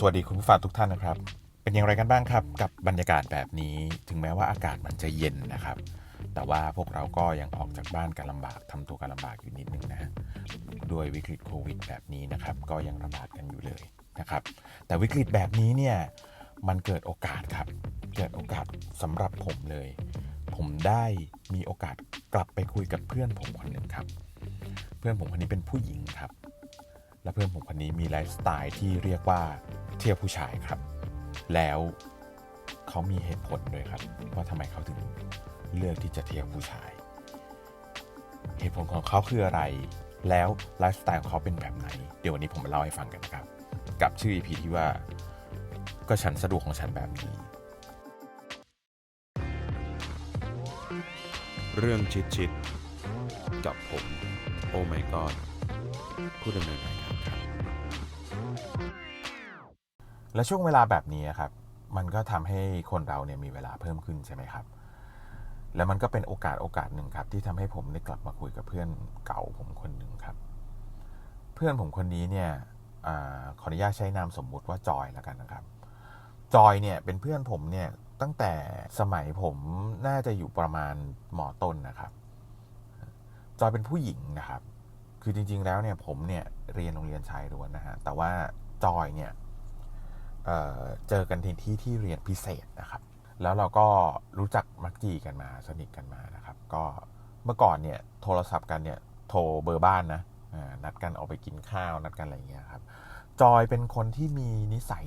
สวัสดีคุณผู้ฟังทุกท่านนะครับ เป็นอย่างไรกันบ้างครับ กับบรรยากาศแบบนี้ ถึงแม้ว่าอากาศมันจะเย็นนะครับ แต่ว่าพวกเราก็ยังออกจากบ้านกันลำบากทำตัวกันลำบากอยู่นิดนึงนะด้วยวิกฤตโควิดแบบนี้นะครับ ก็ยังระบาดกันอยู่เลยนะครับ แต่วิกฤตแบบนี้เนี่ยมันเกิดโอกาสครับ เกิดโอกาสสำหรับผมเลย ผมได้มีโอกาสกลับไปคุยกับเพื่อนผมคนหนึ่งครับ เพื่อนผมคนนี้เป็นผู้หญิงครับ และเพื่อนผมคนนี้มีไลฟ์สไตล์ที่เรียกว่าเที่ยวผู้ชายครับ แล้วเขามีเหตุผลด้วยครับว่าทำไมเขาถึงเลือกที่จะเที่ยวผู้ชาย เหตุผลของเขาคืออะไร แล้วไลฟ์สไตล์ของเขาเป็นแบบไหน เดี๋ยววันนี้ผมมาเล่าให้ฟังกันนะครับ กับชื่อ EP ที่ว่าก็ฉันสะดวกของฉันแบบนี้ เรื่องชิดชิดๆกับผม โอ้ my god ผู้ดำเนินราย และช่วงเวลาแบบนี้ครับ มันก็ทำให้คนเราเนี่ยมีเวลาเพิ่มขึ้นใช่ไหมครับ แล้วมันก็เป็นโอกาสโอกาสหนึ่งครับ ที่ทำให้ผมได้กลับมาคุยกับเพื่อนเก่าผมคนหนึ่งครับ เพื่อนผมคนนี้เนี่ยอขออนุญาตใช้นามสมมุติว่าจอยแล้วกันนะครับ จอยเนี่ยเป็นเพื่อนผมเนี่ยตั้งแต่สมัยผมน่าจะอยู่ประมาณหมอต้นนะครับ จอยเป็นผู้หญิงนะครับ คือจริง ๆ แล้วเนี่ยผมเนี่ยเรียนโรงเรียนชายล้วนนะฮะ แต่ว่าจอยเนี่ย เจอกันที่ที่ที่เรียนพิเศษนะครับ แล้วเราก็รู้จักมักจีกันมาสนิทกันมานะครับ ก็เมื่อก่อนเนี่ยโทรศัพท์กันเนี่ยโทรเบอร์บ้านนะนัดกันออกไปกินข้าวนัดกันอะไรเงี้ยครับจอยเป็นคนที่มีนิสัย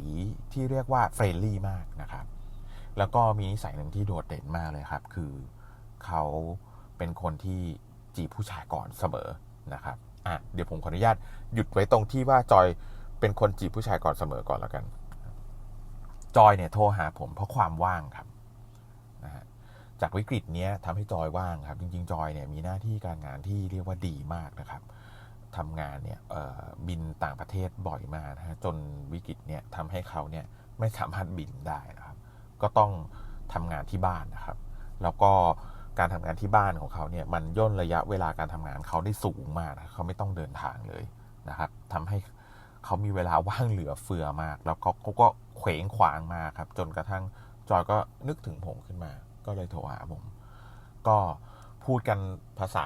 ที่เรียกว่าเฟรนลี่มากนะครับ แล้วก็มีนิสัยหนึ่งที่โดดเด่นมากเลยครับ คือเขาเป็นคนที่จีบผู้ชายก่อนเสมอนะครับอะเดี๋ยวผมขออนุญาตหยุดไว้ตรงที่ว่าจอยเป็นคนจีบผู้ชายก่อนเสมอก่อนแล้วกัน จอยเนี่ยโทรหาผมเพราะความว่างครับนะฮะจากวิกฤตเนี้ยทำให้จอยว่างครับ จริง ๆ จอยเนี่ยมีหน้าที่การงานที่เรียกว่าดีมากนะครับทำงานเนี่ยบินต่างประเทศบ่อยมากนะฮะจนวิกฤตเนี่ยทำให้เขาเนี่ยไม่สามารถบินได้นะครับ ก็ต้องทำงานที่บ้านนะครับ แล้วก็การทำงานที่บ้านของเขาเนี่ยมันย่นระยะเวลาการทำงานเขาได้สูงมากนะเขาไม่ต้องเดินทางเลยนะครับทำให้เขามีเวลาว่างเหลือเฟือมาก แล้วก็เขาก็เขวงขวางมาครับ จนกระทั่งจอยก็นึกถึงผมขึ้นมา ก็เลยโทรหาผม ก็พูดกันภาษา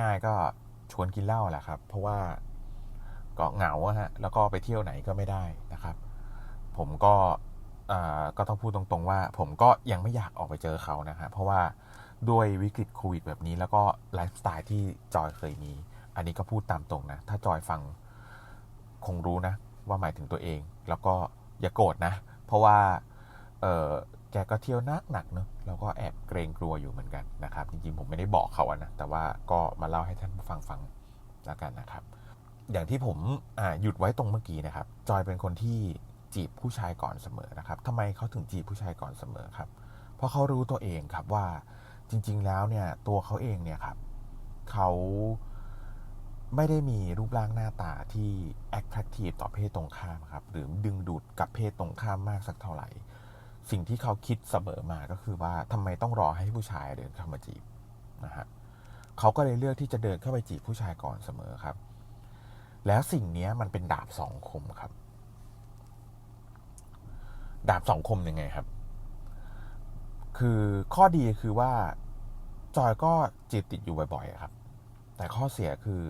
ง่าย ๆ ก็ชวนกินเหล้าแหละครับ เพราะว่าก็เหงาฮะแล้วก็ไปเที่ยวไหนก็ไม่ได้นะครับ ผมก็อ่าก็ต้องพูดตรงๆว่า ผมก็ยังไม่อยากออกไปเจอเขานะฮะเพราะว่าด้วยวิกฤตโควิดแบบนี้ แล้วก็ไลฟ์สไตล์ที่จอยเคยมี อันนี้ก็พูดตามตรงนะ ถ้าจอยฟังคงรู้นะ ว่าหมายถึงตัวเอง แล้วก็ อย่าโกรธนะ เพราะว่าเออแกก็เที่ยวนักหนักเนอะเราก็แอบเกรงกลัวอยู่เหมือนกันนะครับ จริงๆผมไม่ได้บอกเขาอะนะ แต่ว่าก็มาเล่าให้ท่านผู้ฟังฟังแล้วกันนะครับ อย่างที่ผมหยุดไว้ตรงเมื่อกี้นะครับ จอยเป็นคนที่จีบผู้ชายก่อนเสมอนะครับทำไมเขาถึงจีบผู้ชายก่อนเสมอครับ เพราะเขารู้ตัวเองครับว่าจริง ๆ แล้วเนี่ยตัวเขาเองเนี่ยครับเขา ไม่ได้มีรูปร่างหน้าตาที่ attractive ต่อเพศตรงข้ามครับ หรือดึงดูดกับเพศตรงข้ามมากสักเท่าไหร่ สิ่งที่เขาคิดเสมอมาก็คือว่าทำไมต้องรอให้ผู้ชายเดินเข้ามาจีบนะฮะเขาก็เลยเลือกที่จะเดินเข้าไปจีบผู้ชายก่อนเสมอครับ แล้วสิ่งนี้มันเป็นดาบสองคมครับ ดาบสองคมยังไงครับ คือข้อดีคือว่าจอยก็จีบติดอยู่บ่อยๆครับ แต่ข้อเสียคือ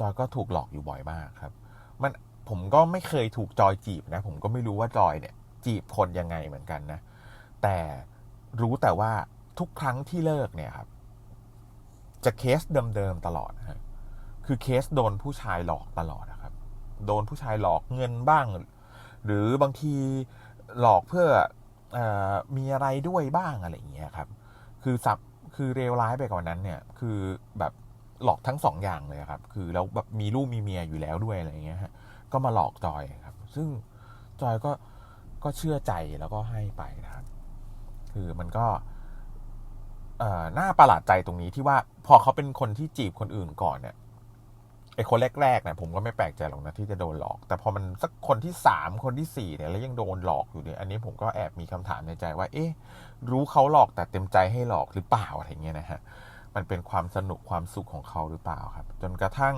จอยก็ถูกหลอกอยู่บ่อยมากครับ มันผมก็ไม่เคยถูกจอยจีบนะ ผมก็ไม่รู้ว่าจอยเนี่ย จีบคนยังไงเหมือนกันนะ แต่รู้แต่ว่าทุกครั้งที่เลิกเนี่ยครับ จะเคสเดิมๆตลอดนะคือเคสโดนผู้ชายหลอกตลอดนะครับ โดนผู้ชายหลอกเงินบ้าง หรือบางทีหลอกเพื่ออมีอะไรด้วยบ้างอะไรอย่างเงี้ยครับ คือสับคือเลวร้ายไปกว่านั้นเนี่ย คือแบบ หลอกทั้งสองอย่างเลยครับ คือแล้วแบบมีลูกมีเมียอยู่แล้วด้วยอะไรเงี้ยฮะก็มาหลอกจอยครับ ซึ่งจอยก็ก็เชื่อใจแล้วก็ให้ไปนะครับ คือมันก็เอ่อน่าประหลาดใจตรงนี้ที่ว่าพอเขาเป็นคนที่จีบคนอื่นก่อนเนี่ยไอ้คนแรกๆเนี่ยผมก็ไม่แปลกใจหรอกนะที่จะโดนหลอก แต่พอมันสักคนที่สามคนที่สี่เนี่ยแล้วยังโดนหลอกอยู่เนี่ยอันนี้ผมก็แอบมีคำถามในใจว่า เอ๊ะ รู้เขาหลอกแต่เต็มใจให้หลอกหรือเปล่าอะไรเงี้ยนะฮะ มันเป็นความสนุกความสุขของเขาหรือเปล่าครับ จนกระทั่ง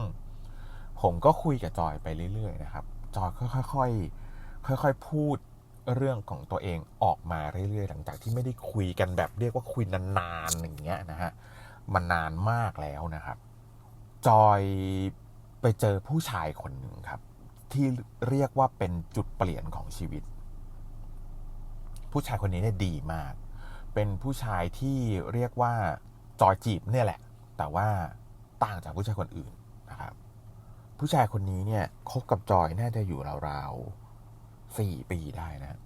ผมก็คุยกับจอยไปเรื่อย ๆ นะครับ จอยก็ค่อยๆค่อยๆพูดเรื่องของตัวเองออกมาเรื่อยๆ หลังจากที่ไม่ได้คุยกันแบบเรียกว่าคุยนานๆอย่างเงี้ยนะฮะมันนานมากแล้วนะครับ จอยไปเจอผู้ชายคนหนึ่งครับ ที่เรียกว่าเป็นจุดเปลี่ยนของชีวิต ผู้ชายคนนี้เนี่ยดีมาก เป็นผู้ชายที่เรียกว่า อยจีบเนี่ยแหละ แต่ว่าต่างจากผู้ชายคนอื่นนะครับ ผู้ชายคนนี้เนี่ยคบกับจอยน่าจะอยู่ราวๆสี่ปีได้นะ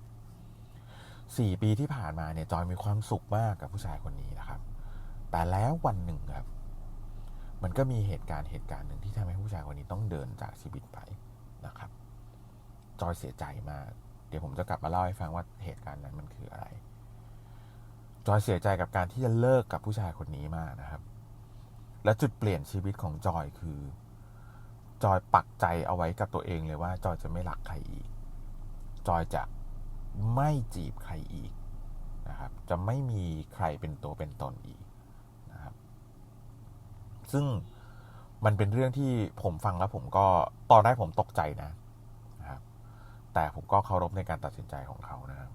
สี่ปีที่ผ่านมาเนี่ยจอยมีความสุขมากกับผู้ชายคนนี้นะครับ แต่แล้ววันหนึ่งครับ มันก็มีเหตุการณ์เหตุการณ์หนึ่งที่ทำให้ผู้ชายคนนี้ต้องเดินจากชีวิตไปนะครับ จอยเสียใจมาก เดี๋ยวผมจะกลับมาเล่าให้ฟังว่าเหตุการณ์นั้นมันคืออะไร จอยเสียใจกับการที่จะเลิกกับผู้ชายคนนี้มากนะครับ และจุดเปลี่ยนชีวิตของจอยคือ จอยปักใจเอาไว้กับตัวเองเลยว่า จอยจะไม่รักใครอีก จอยจะไม่จีบใครอีกนะครับ จะไม่มีใครเป็นตัวเป็นตนอีกนะครับ ซึ่งมันเป็นเรื่องที่ผมฟังแล้วผมก็ตอนแรกผมตกใจนะนะครับ แต่ผมก็เคารพในการตัดสินใจของเขานะครับ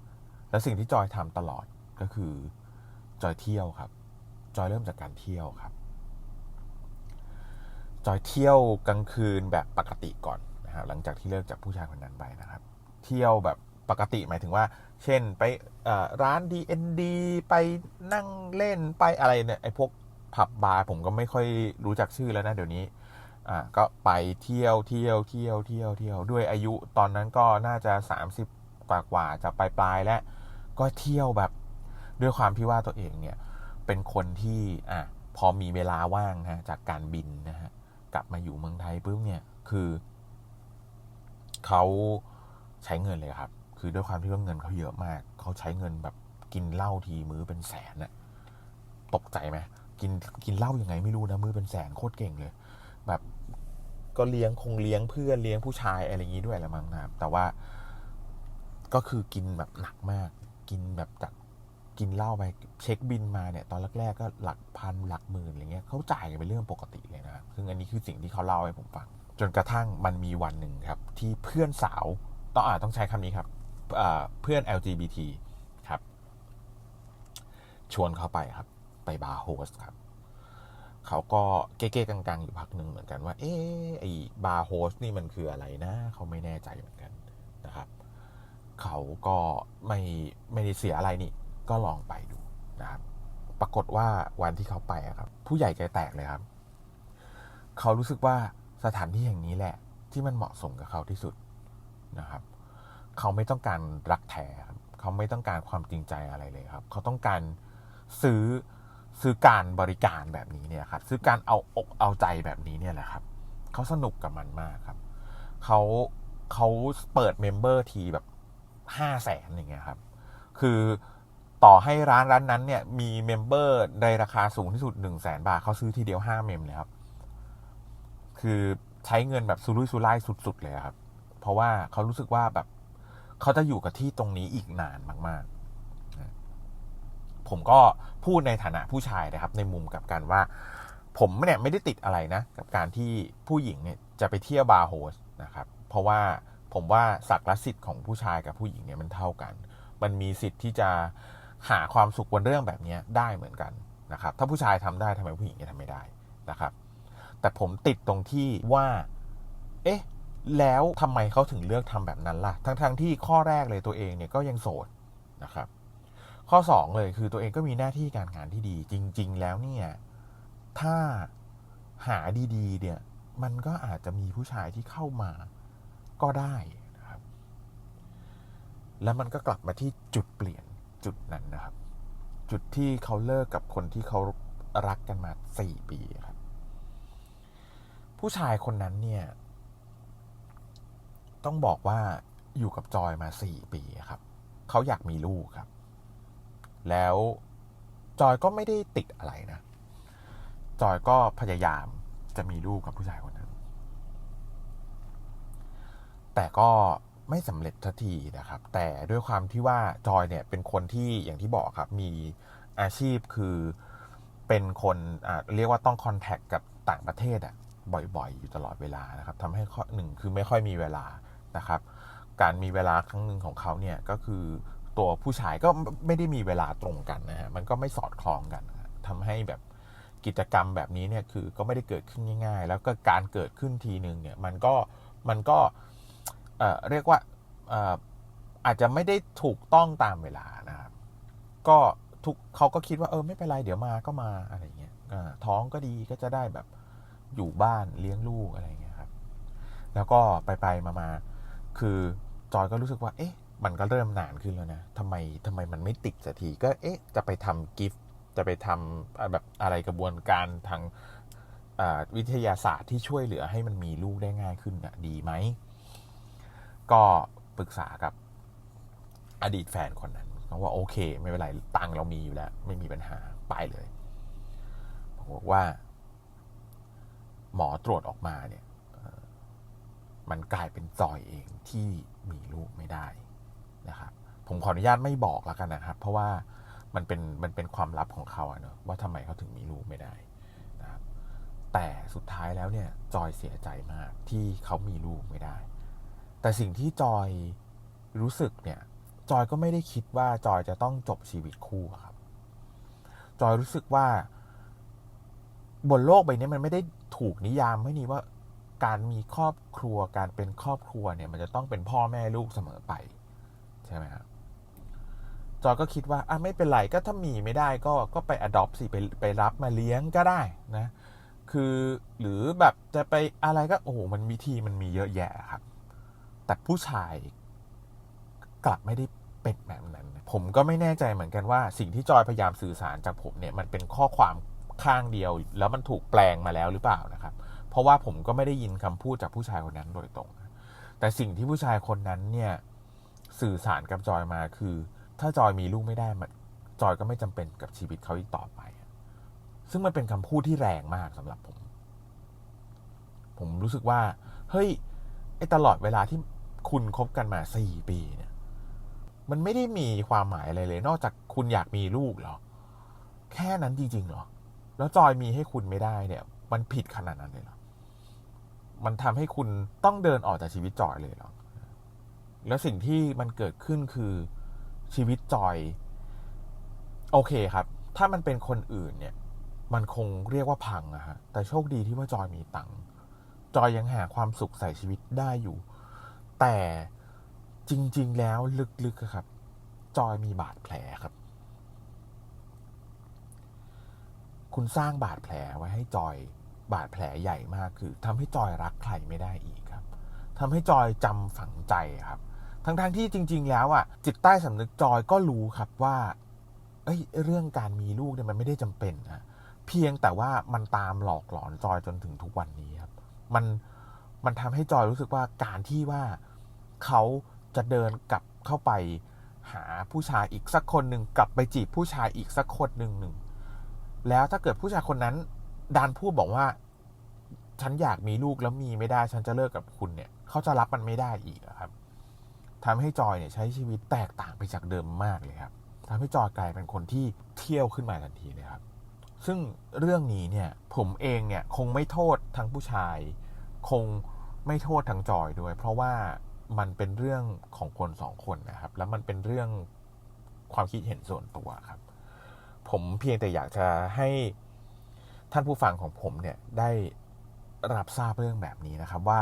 และสิ่งที่จอยทำตลอดก็คือ จอยเที่ยวครับ จอยเริ่มจากการเที่ยวครับ จอยเที่ยวกลางคืนแบบปกติก่อนนะครับหลังจากที่เลิกจากผู้ชายคนนั้นไปนะครับ เที่ยวแบบปกติหมายถึงว่า เช่นไปร้าน D&D ไปนั่งเล่นไปอะไรเนี่ยไอ้พวกผับบาร์ผมก็ไม่ค่อยรู้จักชื่อแล้วนะเดี๋ยวนี้อ่าก็ไปเที่ยวเที่ยวเที่ยวเที่ยวเที่ยวด้วยอายุตอนนั้นก็น่าจะ 30 กว่ากว่าจะปลายปลายแล้วก็เที่ยวแบบ ด้วยความที่ว่าตัวเองเนี่ยเป็นคนที่อะพอมีเวลาว่างนะจากการบินนะฮะกลับมาอยู่เมืองไทยปุ๊บเนี่ยคือเขาใช้เงินเลยครับ คือด้วยความที่ว่าเงินเขาเยอะมาก เขาใช้เงินแบบกินเหล้าทีมื้อเป็นแสนอะตกใจไหมกินกินเหล้ายังไงไม่รู้นะมื้อเป็นแสนโคตรเก่งเลย แบบก็เลี้ยงคงเลี้ยงเพื่อนเลี้ยงผู้ชายอะไรอย่างนี้ด้วยแหละมั้งนะครับแต่ว่าก็คือกินแบบหนักมาก กินแบบจา กินเหล้าไปเช็คบินมาเนี่ยตอนแรกๆก็หลักพันหลักหมื่นอะไรเงี้ยเขาจ่ายกันเป็นเรื่องปกติเลยนะครับซึ่งอันนี้คือสิ่งที่เขาเล่าให้ผมฟัง จนกระทั่งมันมีวันหนึ่งครับ ที่เพื่อนสาวต้องอ่าต้องใช้คำนี้ครับเพื่อน LGBT ครับ ชวนเขาไปครับ ไปบาร์โฮสครับเขาก็เก๊ๆกังๆ อยู่พักหนึ่งเหมือนกันว่า เอ๊ไอ้บาร์โฮสนี่มันคืออะไรนะเขาไม่แน่ใจเหมือนกันนะครับ เขาก็ไม่ไม่ได้เสียอะไรนี่ ก็ลองไปดูนะครับ ปรากฏว่าวันที่เขาไปอะครับ ผู้ใหญ่ใจแตกเลยครับ เขารู้สึกว่าสถานที่แห่งนี้แหละ ที่มันเหมาะสมกับเขาที่สุดนะครับ เขาไม่ต้องการรักแท้ครับเขาไม่ต้องการความจริงใจอะไรเลยครับ เขาต้องการซื้อซื้อการบริการแบบนี้เนี่ยครับ ซื้อการเอาอกเอาใจแบบนี้เนี่ยแหละครับ เขาสนุกกับมันมากครับ เขาเขาเปิดเมมเบอร์ทีแบบห้าแสนอย่างเงี้ยครับ คือ ต่อให้ร้านร้านนั้นเนี่ยมีเมมเบอร์ในราคาสูงที่สุดหนึ่งแสนบาทเขาซื้อทีเดียวห้าเมมเลยครับ คือใช้เงินแบบสุรุ่ยสุร่ายสุด ๆ เลยครับ เพราะว่าเขารู้สึกว่าแบบเขาจะอยู่กับที่ตรงนี้อีกนานมาก ๆ ผมก็พูดในฐานะผู้ชายนะครับ ในมุมกับกันว่า ผมเนี่ยไม่ได้ติดอะไรนะ กับการที่ผู้หญิงเนี่ยจะไปเที่ยวบาร์โฮสนะครับ เพราะว่าผมว่าศักดิ์และสิทธิ์ของผู้ชายกับผู้หญิงเนี่ยมันเท่ากัน มันมีสิทธิ์ที่จะ หาความสุขบนเรื่องแบบนี้ได้เหมือนกันนะครับ ถ้าผู้ชายทำได้ทำไมผู้หญิงจะทำไม่ได้นะครับ แต่ผมติดตรงที่ว่า เอ๊ะ แล้วทำไมเขาถึงเลือกทำแบบนั้นล่ะ ทั้งๆทที่ข้อแรกเลยตัวเองเนี่ยก็ยังโสดนะครับ ข้อ 2 เลยคือตัวเองก็มีหน้าที่การงานที่ดี จริง ๆ แล้วเนี่ย ถ้าหาดีๆ เนี่ย มันก็อาจจะมีผู้ชายที่เข้ามาก็ได้นะครับ แล้วมันก็กลับมาที่จุดเปลี่ยนจุดนั้นนะครับ จุดที่เขาเลิกกับคนที่เขารักกันมาสี่ปีครับ ผู้ชายคนนั้นเนี่ย ต้องบอกว่าอยู่กับจอยมาสี่ปีครับ เขาอยากมีลูกครับ แล้วจอยก็ไม่ได้ติดอะไรนะ จอยก็พยายามจะมีลูกกับผู้ชายคนนั้น แต่ก็ ไม่สำเร็จทันทีนะครับ แต่ด้วยความที่ว่าจอยเนี่ยเป็นคนที่อย่างที่บอกครับ มีอาชีพคือเป็นคนเรียกว่าต้องคอนแทคกับต่างประเทศอะบ่อยๆ อยู่ตลอดเวลานะครับทำให้ข้อหนึ่งคือไม่ค่อยมีเวลานะครับ การมีเวลาครั้งหนึ่งของเขาเนี่ยก็คือตัวผู้ชายก็ไม่ได้มีเวลาตรงกันนะฮะมันก็ไม่สอดคล้องกันนะฮะทำให้แบบกิจกรรมแบบนี้เนี่ยคือก็ไม่ได้เกิดขึ้นง่ายๆ แล้วก็การเกิดขึ้นทีหนึ่งเนี่ยมันก็มันก็ เรียกว่าเอ่อาจจะไม่ได้ถูกต้องตามเวลานะครับก็ทุกเขาก็คิดว่าเออไม่เป็นไรเดี๋ยวมาก็มาอะไรเงี้ยท้องก็ดีก็จะได้แบบอยู่บ้านเลี้ยงลูกอะไรเงี้ยครับ แล้วก็ไปไปมามาคือจอยก็รู้สึกว่า เอ๊ะ มันก็เริ่มนานขึ้นแล้วนะทำไมทำไมมันไม่ติดสักทีก็เอ๊ะ จะไปทำกิฟต์จะไปทำอ่าแบบอะไรกระบวนการทางวิทยาศาสตร์ที่ช่วยเหลือให้มันมีลูกได้ง่ายขึ้นนะดีไหม ก็ปรึกษากับอดีตแฟนคนนั้นเขาว่าโอเค ไม่เป็นไรตังเรามีอยู่แล้ว ไม่มีปัญหาไปเลยบอกว่า หมอตรวจออกมาเนี่ยมันกลายเป็นจอยเองที่มีลูกไม่ได้นะครับ ผมขออนุญาตไม่บอกแล้วกันนะครับ เพราะว่ามันเป็นมันเป็นความลับของเขาเนอะว่าทำไมเขาถึงมีลูกไม่ได้นะครับแต่สุดท้ายแล้วเนี่ยจอยเสียใจมากที่เขามีลูกไม่ได้ แต่สิ่งที่จอยรู้สึกเนี่ย จอยก็ไม่ได้คิดว่าจอยจะต้องจบชีวิตคู่ครับ จอยรู้สึกว่า บนโลกใบนี้มันไม่ได้ถูกนิยามไม่นี่ว่าการมีครอบครัวการเป็นครอบครัวเนี่ย มันจะต้องเป็นพ่อแม่ลูกเสมอไปใช่ไหมครับจอยก็คิดว่าอะไม่เป็นไรก็ถ้ามีไม่ได้ก็ก็ไป adopt สิไปไปรับมาเลี้ยงก็ได้นะ คือหรือแบบจะไปอะไรก็โอ้โหมันวิธีมันมีเยอะแยะครับ แต่ผู้ชายกลับไม่ได้เป็นแบบนั้น ผมก็ไม่แน่ใจเหมือนกันว่า สิ่งที่จอยพยายามสื่อสารจากผมเนี่ยมันเป็นข้อความข้างเดียว แล้วมันถูกแปลงมาแล้วหรือเปล่านะครับ เพราะว่าผมก็ไม่ได้ยินคำพูดจากผู้ชายคนนั้นโดยตรง แต่สิ่งที่ผู้ชายคนนั้นเนี่ยสื่อสารกับจอยมาคือ ถ้าจอยมีลูกไม่ได้มันจอยก็ไม่จำเป็นกับชีวิตเขาอีกต่อไป ซึ่งมันเป็นคำพูดที่แรงมากสำหรับผม ผมรู้สึกว่า เฮ้ยไอตลอดเวลาที่ คุณคบกันมาสี่ปีเนี่ย มันไม่ได้มีความหมายอะไรเลย นอกจากคุณอยากมีลูกเหรอ แค่นั้นจริงๆเหรอ แล้วจอยมีให้คุณไม่ได้เนี่ย มันผิดขนาดนั้นเลยเหรอ มันทำให้คุณต้องเดินออกจากชีวิตจอยเลยเหรอ แล้วสิ่งที่มันเกิดขึ้นคือชีวิตจอย โอเคครับ ถ้ามันเป็นคนอื่นเนี่ย มันคงเรียกว่าพังอะฮะ แต่โชคดีที่ว่าจอยมีตังค์จอยยังหาความสุขใส่ชีวิตได้อยู่ แต่จริง ๆ แล้วลึกๆครับ จอยมีบาดแผลครับ คุณสร้างบาดแผลไว้ให้จอยบาดแผลใหญ่มากคือทำให้จอยรักใครไม่ได้อีกครับทำให้จอยจำฝังใจครับ ทั้งๆทที่จริง ๆ แล้วอะจิตใต้สำนึกจอยก็รู้ครับว่าเอ้ยเรื่องการมีลูกเนี่ยมันไม่ได้จำเป็นนะเพียงแต่ว่ามันตามหลอกหลอนจอยจนถึงทุกวันนี้ครับ มันมันทำให้จอยรู้สึกว่าการที่ว่า เขาจะเดินกลับเข้าไปหาผู้ชายอีกสักคนหนึ่งกลับไปจีบผู้ชายอีกสักคนหนึ่งหนึ่งแล้วถ้าเกิดผู้ชายคนนั้นดันพูดบอกว่า ฉันอยากมีลูกแล้วมีไม่ได้ ฉันจะเลิกกับคุณเนี่ย เขาจะรับมันไม่ได้อีกครับทำให้จอยเนี่ยใช้ชีวิตแตกต่างไปจากเดิมมากเลยครับทำให้จอยกลายเป็นคนที่เที่ยวขึ้นมาทันทีเลยครับ ซึ่งเรื่องนี้เนี่ย ผมเองเนี่ยคงไม่โทษทั้งผู้ชาย คงไม่โทษทั้งจอยด้วย เพราะว่า มันเป็นเรื่องของคนสองคนนะครับ แล้วมันเป็นเรื่องความคิดเห็นส่วนตัวครับ ผมเพียงแต่อยากจะให้ท่านผู้ฟังของผมเนี่ยได้รับทราบเรื่องแบบนี้นะครับว่า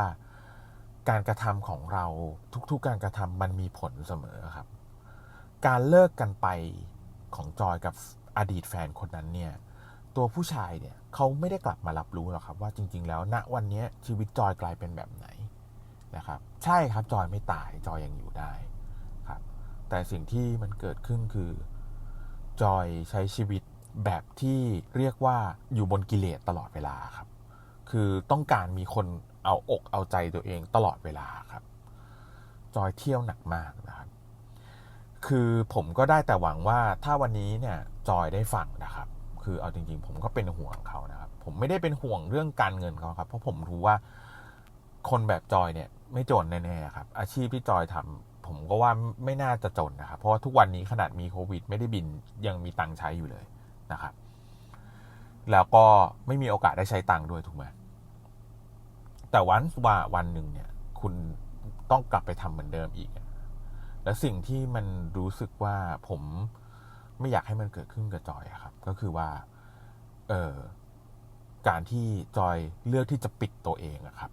การกระทำของเราทุกๆ การกระทำมันมีผลเสมอครับ การเลิกกันไปของจอยกับอดีตแฟนคนนั้นเนี่ย ตัวผู้ชายเนี่ยเขาไม่ได้กลับมารับรู้หรอกครับ ว่าจริง ๆ แล้วณวันนี้ชีวิตจอยกลายเป็นแบบไหน นะครับ ใช่ครับจอยไม่ตายจอยยังอยู่ได้ครับ แต่สิ่งที่มันเกิดขึ้นคือจอยใช้ชีวิตแบบที่เรียกว่าอยู่บนกิเลสตลอดเวลาครับ คือต้องการมีคนเอาอกเอาใจตัวเองตลอดเวลาครับ จอยเที่ยวหนักมากนะครับ คือผมก็ได้แต่หวังว่าถ้าวันนี้เนี่ยจอยได้ฟังนะครับ คือเอาจริงๆ ผมก็เป็นห่วงเขานะครับ ผมไม่ได้เป็นห่วงเรื่องการเงินเขาครับ เพราะผมรู้ว่า คนแบบจอยเนี่ย ไม่จนแน่ๆครับ อาชีพที่จอยทำผมก็ว่าไม่น่าจะจนนะครับ เพราะว่าทุกวันนี้ขนาดมีโควิด ไม่ได้บินยังมีตังค์ใช้อยู่เลยนะครับ แล้วก็ไม่มีโอกาสได้ใช้ตังค์ด้วยถูกไหมแต่วันว่าวันหนึ่งเนี่ย คุณต้องกลับไปทำเหมือนเดิมอีก และสิ่งที่มันรู้สึกว่าผมไม่อยากให้มันเกิดขึ้นกับจอยครับ ก็คือว่า เออการที่จอยเลือกที่จะปิดตัวเองอะครับ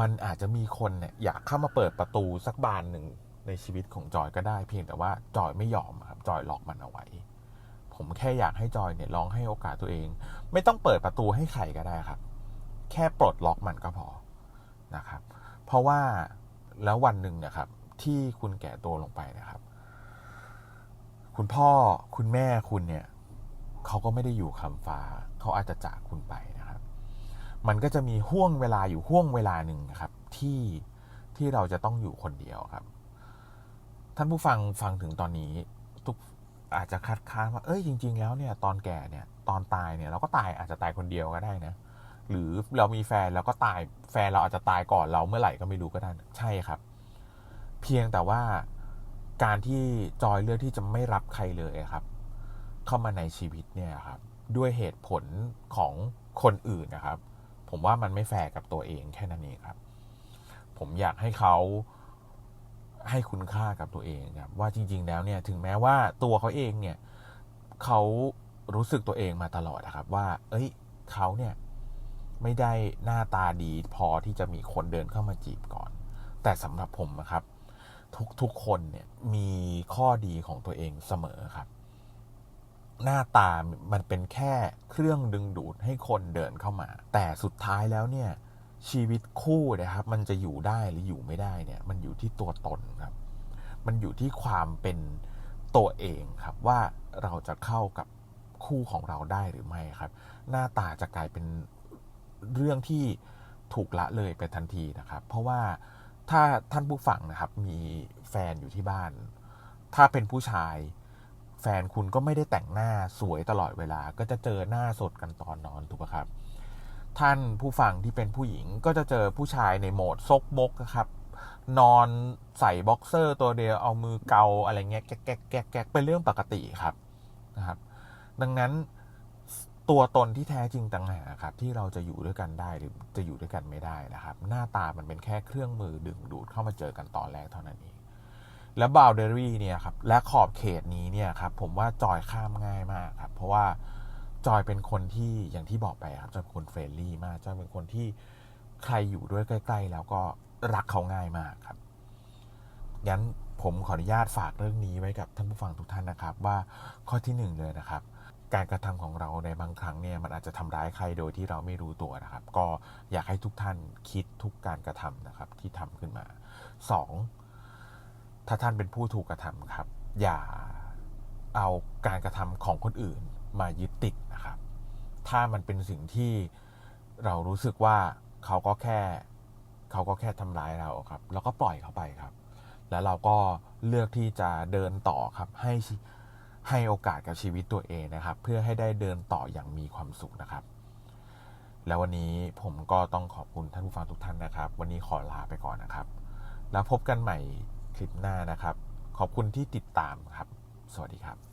มันอาจจะมีคนเนี่ยอยากเข้ามาเปิดประตูสักบานหนึ่งในชีวิตของจอยก็ได้ เพียงแต่ว่าจอยไม่ยอมครับจอยล็อกมันเอาไว้ ผมแค่อยากให้จอยเนี่ยลองให้โอกาสตัวเอง ไม่ต้องเปิดประตูให้ใครก็ได้ครับ แค่ปลดล็อกมันก็พอนะครับ เพราะว่าแล้ววันหนึ่งนะครับ ที่คุณแก่ตัวลงไปนะครับ คุณพ่อคุณแม่คุณเนี่ยเขาก็ไม่ได้อยู่คำฟ้า เขาอาจจะจากคุณไป มันก็จะมีห่วงเวลาอยู่ห่วงเวลาหนึ่งครับ ที่ที่เราจะต้องอยู่คนเดียวครับ ท่านผู้ฟังฟังถึงตอนนี้ทุกอาจจะคัดค้านว่าเอ้ยจริง ๆ แล้วเนี่ย ตอนแก่เนี่ย ตอนตายเนี่ย เราก็ตายอาจจะตายคนเดียวก็ได้นะหรือเรามีแฟนเราก็ตายแฟนเราอาจจะตายก่อนเราเมื่อไหร่ก็ไม่รู้ก็ได้ใช่ครับ เพียงแต่ว่าการที่จอยเลือกที่จะไม่รับใครเลยครับ เข้ามาในชีวิตเนี่ยครับ ด้วยเหตุผลของคนอื่นนะครับ ผมว่ามันไม่แฟร์กับตัวเองแค่นั้นเองครับ ผมอยากให้เขาให้คุณค่ากับตัวเองครับว่าจริง ๆ แล้วเนี่ยถึงแม้ว่าตัวเขาเองเนี่ยเขารู้สึกตัวเองมาตลอดนะครับ ว่า เอ้ยเขาเนี่ยไม่ได้หน้าตาดีพอที่จะมีคนเดินเข้ามาจีบก่อน แต่สำหรับผมนะครับ ทุกทุกคนเนี่ยมีข้อดีของตัวเองเสมอครับ หน้าตามันเป็นแค่เครื่องดึงดูดให้คนเดินเข้ามา แต่สุดท้ายแล้วเนี่ยชีวิตคู่นะครับ มันจะอยู่ได้หรืออยู่ไม่ได้เนี่ย มันอยู่ที่ตัวตนครับ มันอยู่ที่ความเป็นตัวเองครับ ว่าเราจะเข้ากับคู่ของเราได้หรือไม่ครับ หน้าตาจะกลายเป็นเรื่องที่ถูกละเลยไปทันทีนะครับ เพราะว่าถ้าท่านผู้ฟังนะครับ มีแฟนอยู่ที่บ้าน ถ้าเป็นผู้ชาย แฟนคุณก็ไม่ได้แต่งหน้าสวยตลอดเวลา ก็จะเจอหน้าสดกันตอนนอนถูกไหมครับ ท่านผู้ฟังที่เป็นผู้หญิงก็จะเจอผู้ชายในโหมดซกมกนะครับ นอนใส่บ็อกเซอร์ตัวเดียวเอามือเกาอะไรเงี้ยแก๊กแก๊กแก๊กแก๊กเป็นเรื่องปกติครับนะครับ ดังนั้นตัวตนที่แท้จริงต่างหากครับ ที่เราจะอยู่ด้วยกันได้หรือจะอยู่ด้วยกันไม่ได้นะครับ หน้าตามันเป็นแค่เครื่องมือดึงดูดเข้ามาเจอกันตอนแรกเท่านั้นเอง แล้วบาวเดอรี่เนี่ยครับและขอบเขตนี้เนี่ยครับผมว่าจอยข้ามง่ายมากครับ เพราะว่าจอยเป็นคนที่อย่างที่บอกไปครับจอยเป็นคนเฟรนลี่มากจอยเป็นคนที่ใครอยู่ด้วยใกล้ ๆ แล้วก็รักเขาง่ายมากครับงั้นผมขออนุญาตฝากเรื่องนี้ไว้กับท่านผู้ฟังทุกท่านนะครับ ว่าข้อที่หนึ่งเลยนะครับ การกระทำของเราในบางครั้งเนี่ยมันอาจจะทำร้ายใครโดยที่เราไม่รู้ตัวนะครับ ก็อยากให้ทุกท่านคิดทุกการกระทำนะครับที่ทำขึ้นมาสอง ถ้าท่านเป็นผู้ถูกกระทำครับ อย่าเอาการกระทำของคนอื่นมายึดติดนะครับ ถ้ามันเป็นสิ่งที่เรารู้สึกว่าเขาก็แค่เขาก็แค่ทำร้ายเราครับ แล้วก็ปล่อยเขาไปครับ แล้วเราก็เลือกที่จะเดินต่อครับให้ให้โอกาสกับชีวิตตัวเองนะครับ เพื่อให้ได้เดินต่ออย่างมีความสุขนะครับ แล้ววันนี้ผมก็ต้องขอบคุณท่านผู้ฟังทุกท่านนะครับ วันนี้ขอลาไปก่อนนะครับ แล้วพบกันใหม่ คลิปหน้านะครับ ขอบคุณที่ติดตามครับ สวัสดีครับ